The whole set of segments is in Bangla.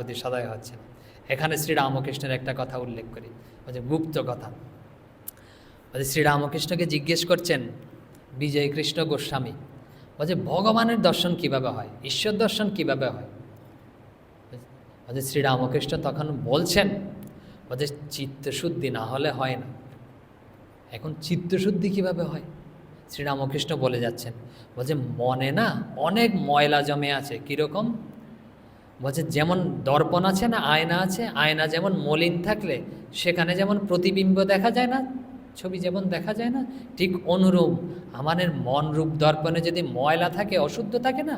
প্রতি সদয় হচ্ছে না এখানে শ্রীরামকৃষ্ণের একটা কথা উল্লেখ করি বলছে গুপ্ত কথা। বলছে শ্রীরামকৃষ্ণকে জিজ্ঞেস করছেন বিজয় কৃষ্ণ গোস্বামী বলছে ভগবানের দর্শন কীভাবে হয়, ঈশ্বর দর্শন কীভাবে হয়? বলছে শ্রীরামকৃষ্ণ তখন বলছেন বলছে চিত্তশুদ্ধি না হলে হয় না। এখন চিত্তশুদ্ধি কীভাবে হয়? শ্রীরামকৃষ্ণ বলে যাচ্ছেন বলছে মনে না অনেক ময়লা জমে আছে, কীরকম? বলছে, যেমন দর্পণ আছে না আয়না আছে, আয়না যেমন মলিন থাকলে, সেখানে যেমন প্রতিবিম্ব দেখা যায় না, ছবি যেমন দেখা যায় না, ঠিক অনুরূপ। আমাদের মন রূপ দর্পণে যদি ময়লা থাকে, অশুদ্ধ থাকে না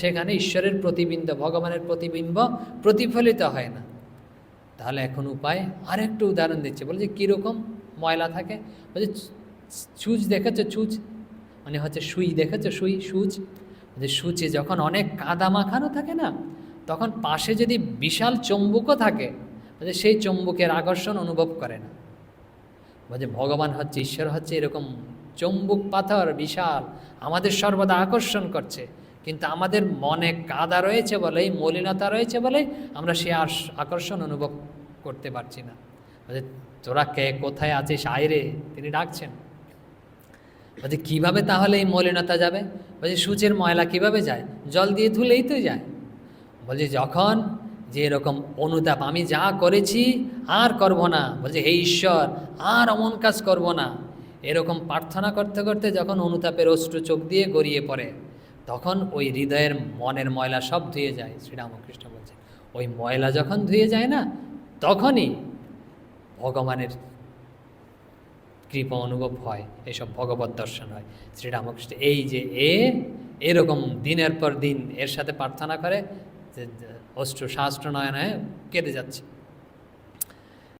সেখানে ঈশ্বরের প্রতিবিম্ব, ভগবানের প্রতিবিম্ব প্রতিফলিত হয় না। তাহলে এখন উপায় আরেকটু উদাহরণ দিচ্ছে, বলছে, কীরকম ময়লা থাকে? বলছে ছুঁচ দেখেছ ছুঁচ মানে হচ্ছে, সুই দেখেছ, সুই, সুচ? যে সূচে যখন অনেক কাদা মাখানো থাকে না তখন পাশে যদি বিশাল চম্বুকও থাকে বলছে সেই চম্বুকের আকর্ষণ অনুভব করে না। বলছে ভগবান হচ্ছে, ঈশ্বর হচ্ছে এরকম চম্বুক পাথর বিশাল, আমাদের সর্বদা আকর্ষণ করছে। কিন্তু আমাদের মনে কাদা রয়েছে বলেই, মলিনতা রয়েছে বলে আমরা সে আকর্ষণ অনুভব করতে পারছি না। বলছে তোরা কে, কোথায় আছিস আয়রে তিনি ডাকছেন। বলছে কীভাবে তাহলে এই মলিনতা যাবে? বলছে সূচের ময়লা কীভাবে যায়? জল দিয়ে ধুলেই তো যায়। বলছে, যখন যে এরকম অনুতাপ আমি যা করেছি, আর করব না। বলছে, হে ঈশ্বর, আর অমন কাজ করব না। এরকম প্রার্থনা করতে করতে যখন অনুতাপের অশ্রু চোখ দিয়ে গড়িয়ে পড়ে, তখন ওই হৃদয়ের মনের ময়লা সব ধুয়ে যায়। শ্রীরামকৃষ্ণ বলছে, ওই ময়লা যখন ধুয়ে যায় না, তখনই ভগবানের কৃপা অনুভব হয়, এসব ভগবত দর্শন হয়। শ্রীরামকৃষ্ণ, এই যে এ, এরকম দিনের পর দিন এর সাথে প্রার্থনা করে অশ্রু শাস্ত্র নয়নে কেঁদে যাচ্ছে।